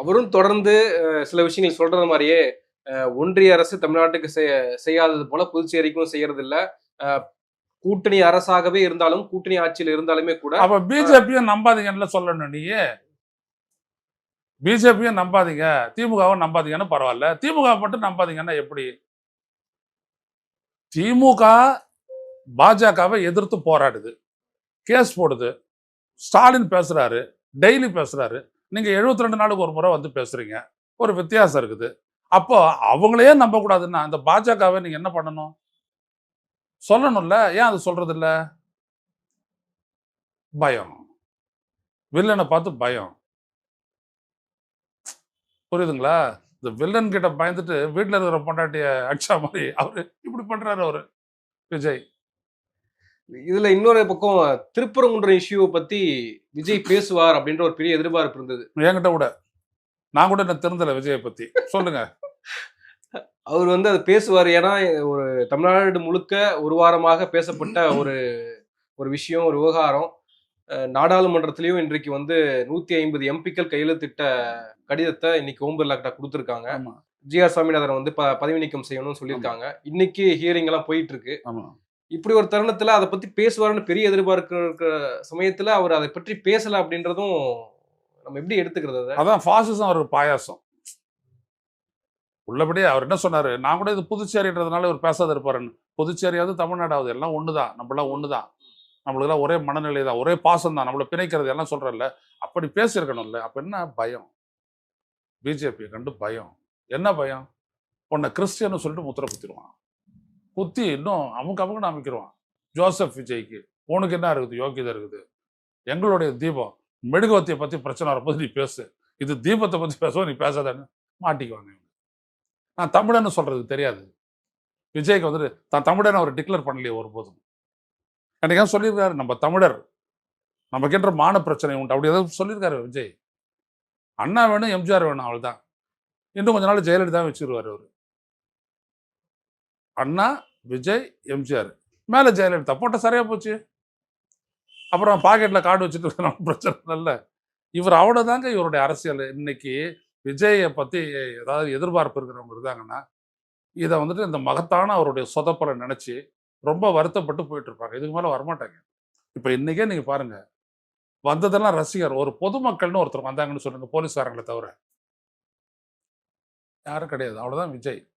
அவரும் தொடர்ந்து சில விஷயங்கள் சொல்றது மாதிரியே ஒன்றிய அரசு தமிழ்நாட்டுக்கு செய்ய- செய்யாதது போல புதுச்சேரிக்கும் செய்யறது இல்ல கூட்டணி அரசாகவே இருந்தாலும் கூட்டணி ஆட்சியில் இருந்தாலுமே கூட அப்ப பிஜேபியும் நம்பாதீங்கன்னு சொல்லணும் நீ? பிஜேபியும் நம்பாதீங்க திமுகவும் நம்பாதீங்கன்னு பரவாயில்ல. திமுக மட்டும் நம்பாதீங்கன்னா எப்படி? திமுக பாஜகவை எதிர்த்து போராடுது. கேஸ் போடுது. ஸ்டாலின் பேசுறாரு டெய்லி பேசுறாரு. நீங்க 72 ரெண்டு நாளுக்கு ஒரு முறை வந்து பேசுறீங்க. ஒரு வித்தியாசம் இருக்குது. அப்போ அவங்களையே நம்பக்கூடாதுன்னா இந்த அந்த பாஜகவை நீங்க என்ன பண்ணணும்? சொல்லணும்ல. ஏன் அது சொல்கிறது இல்லை பயம். வில்லனை பார்த்து பயம். புரியுதுங்களா? இந்த வில்லன் கிட்ட பயந்துட்டு வீட்டில் இருக்கிற பொண்டாட்டிய அடிச்சா மாதிரி அவர் இப்படி பண்றாரு அவர். விஜய். இதுல இன்னொரு பக்கம் திருப்பரங்குன்ற இஷ்யூவை பத்தி விஜய் பேசுவார் அப்படின்ற ஒரு பெரிய எதிர்பார்ப்பு இருந்தது. என்கிட்ட கூட. நான் கூட என்ன தெரிந்தல விஜயை பத்தி. சொல்லுங்க. அவர் வந்து அது பேசுவார். ஏன்னா ஒரு தமிழ்நாடு முழுக்க ஒரு வாரமாக பேசப்பட்ட ஒரு ஒரு விஷயம் ஒரு விவகாரம். நாடாளுமன்றத்திலயும் இன்றைக்கு வந்து நூத்தி ஐம்பது எம்பிக்கள் கையெழுத்திட்ட கடிதத்தை இன்னைக்கு ஓம் பிர்லா கிட்ட கொடுத்துருக்காங்க. ஜி ஆர் சாமிநாதன் வந்து ப- பதவி நீக்கம் செய்யணும்னு சொல்லியிருக்காங்க. இன்னைக்கு ஹியரிங் எல்லாம் போயிட்டு இருக்கு. இப்படி ஒரு தருணத்துல அதை பத்தி பேசுவாருன்னு பெரிய எதிர்பார்க்கிற இருக்கிற சமயத்துல அவர் அதை பற்றி பேசல அப்படின்றதும் நம்ம எப்படி எடுத்துக்கிறது அதான் ஃபாசிசம் ஒரு பாயாசம். உள்ளபடியே அவர் என்ன சொன்னார்? நான் கூட இது புதுச்சேரின்றதுனால இவர் பேசாத இருப்பாருன்னு. புதுச்சேரியாவது தமிழ்நாடாவது எல்லாம் ஒண்ணுதான். நம்மளாம் ஒண்ணுதான். நம்மளுக்கெல்லாம் ஒரே மனநிலை தான் ஒரே பாசம் தான் நம்மள பிணைக்கிறது எல்லாம் சொல்றேன்ல அப்படி பேசியிருக்கணும்ல. அப்போ என்ன பயம்? பிஜேபியை கண்டு பயம். என்ன பயம்? உன்னை கிறிஸ்டியன்னு சொல்லிட்டு முத்திர குத்திடுவான். குத்தி இன்னும் அமுக்கு அமுக்கு அமைக்கிடுவான் ஜோசப் விஜய்க்கு. உனக்கு என்ன இருக்குது? யோகிதா இருக்குது. எங்களுடைய தீபம். மெழுகுவத்தியை பற்றி பிரச்சனை வரும்போது நீ பேசு. இது தீபத்தை பற்றி பேசுவோம் நீ பேசாதன்னு மாட்டிக்குவாங்க இவங்க. நான் தமிழன்னு சொல்றதுக்கு தெரியாது. விஜய்க்கு வந்துட்டு தான் தமிழன் அவர் டிக்ளேர் பண்ணலையே ஒருபோதும். என்னைக்கா சொல்லியிருக்காரு நம்ம தமிழர். நமக்கென்ற மான பிரச்சனை உண்டு. அப்படி ஏதாவது சொல்லியிருக்காரு விஜய். அண்ணா வேணும் எம்ஜிஆர் வேணும் அவள்தான் இன்னும் கொஞ்ச நாள் ஜெயலலிதா வச்சிருவார் அவர். அண்ணா விஜய் எம்ஜிஆர். மேலே ஜெயலலிதா. போட்ட சரியாக போச்சு. அப்புறம் பாக்கெட்டில் கார்டு வச்சுட்டு இருக்கறனால பிரச்சனை இல்லை. இவர் அவ்வளோதாங்க இவருடைய அரசியல். இன்னைக்கு விஜயை பற்றி ஏதாவது எதிர்பார்ப்பு இருக்கிறவங்க இருந்தாங்கன்னா இதை வந்துட்டு இந்த மகத்தான அவருடைய சொதப்பலை நினச்சி ரொம்ப வருத்தப்பட்டு போயிட்டு இருப்பாங்க. இதுக்கு மேலே வரமாட்டாங்க. இப்போ இன்றைக்கே நீங்கள் பாருங்க. வந்ததெல்லாம் ரசிகர். ஒரு பொதுமக்கள்னு ஒருத்தர் வந்தாங்கன்னு சொல்லுங்க போலீஸ்காரங்களை தவிர. யாரும் கிடையாது. அவ்வளோதான் விஜய்.